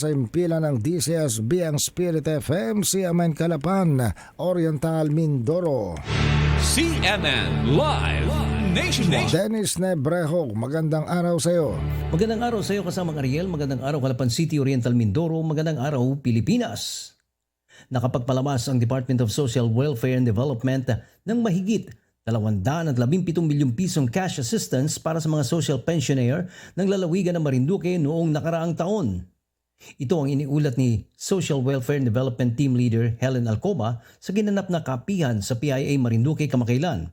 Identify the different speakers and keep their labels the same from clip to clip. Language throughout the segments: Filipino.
Speaker 1: sa impila ng DCSB ang Spirit FM, CMN Calapan, Oriental Mindoro.
Speaker 2: CNN Live Nationwide.
Speaker 1: Dennis Nebrejo, magandang araw sa iyo.
Speaker 3: Magandang araw sa iyo kasama Ariel, magandang araw Calapan City, Oriental Mindoro, magandang araw Pilipinas. Nakapagpalabas ang Department of Social Welfare and Development ng mahigit 217 milyong pisong cash assistance para sa mga social pensioner ng lalawigan ng Marinduque noong nakaraang taon. Ito ang iniulat ni Social Welfare and Development Team Leader Helen Alcoba sa ginanap na kapihan sa PIA Marinduque kamakailan.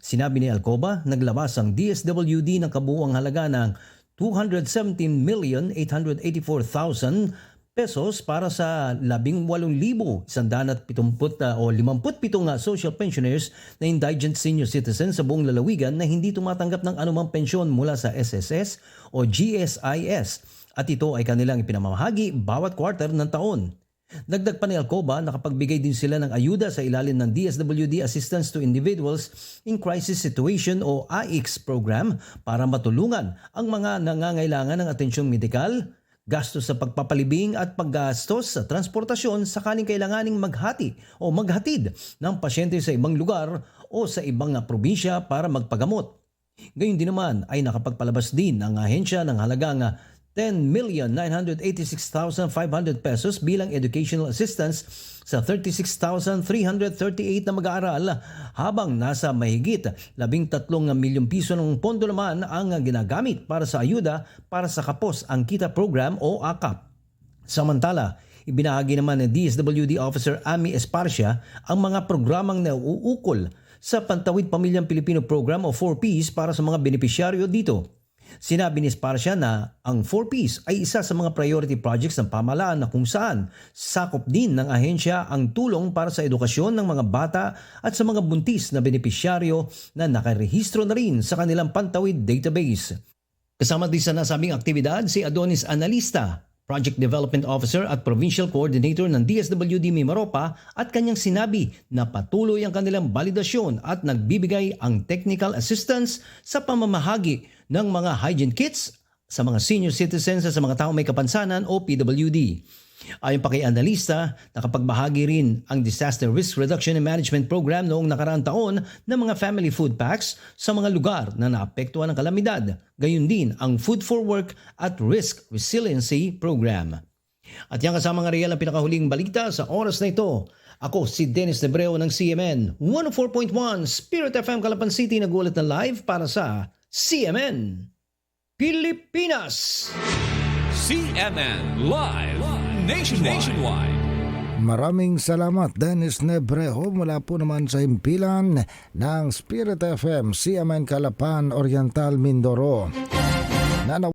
Speaker 3: Sinabi ni Alcoba, naglabas ang DSWD ng kabuuang halaga ng 217,884,000 pesos para sa 18,170 o 57 nga social pensioners na indigent senior citizens sa buong lalawigan na hindi tumatanggap ng anumang pensyon mula sa SSS o GSIS at ito ay kanilang ipinamamahagi bawat quarter ng taon. Dagdag pa ni Alcoba, nakapagbigay din sila ng ayuda sa ilalim ng DSWD Assistance to Individuals in Crisis Situation o AICS program para matulungan ang mga nangangailangan ng atensyong medikal, gastos sa pagpapalibing at paggastos sa transportasyon sakaling kailanganing maghati o maghatid ng pasyente sa ibang lugar o sa ibang probinsya para magpagamot. Gayun din naman ay nakapagpalabas din ang ahensya ng halagang 10,986,500 pesos bilang educational assistance sa 36,338 na mag-aaral habang nasa mahigit 13 milyong piso ng pondo naman ang ginagamit para sa ayuda para sa Kapos ang Kita Program o AKAP. Samantala, ibinahagi naman ni DSWD Officer Ami Esparcia ang mga programang nauukol sa Pantawid Pamilyang Pilipino Program o 4Ps para sa mga benepisyaryo dito. Sinabi ni Esparcia na ang 4Ps ay isa sa mga priority projects ng pamalaan na kung saan sakop din ng ahensya ang tulong para sa edukasyon ng mga bata at sa mga buntis na benepisyaryo na nakarehistro na rin sa kanilang Pantawid database. Kasama din sa nasabing aktibidad si Adonis Analista, Project Development Officer at Provincial Coordinator ng DSWD Mimaropa at kanyang sinabi na patuloy ang kanilang validasyon at nagbibigay ang technical assistance sa pamamahagi ng mga hygiene kits sa mga senior citizens at sa mga taong may kapansanan o PWD. Ayon pa kay analista, nakapagbahagi rin ang Disaster Risk Reduction and Management Program noong nakaraang taon ng mga family food packs sa mga lugar na naapektuhan ng kalamidad. Gayun din ang Food for Work at Risk Resiliency Program. At yan kasama nga real ang pinakahuling balita sa oras na ito. Ako si Dennis Nebreo ng CMN 104.1 Spirit FM Calapan City nagulat na live para sa CMN Pilipinas.
Speaker 2: CNN Live Nationwide.
Speaker 1: Maraming salamat Dennis Nebrejo mula po naman sa impilan ng Spirit FM, CMN Calapan, Oriental Mindoro. Nanaw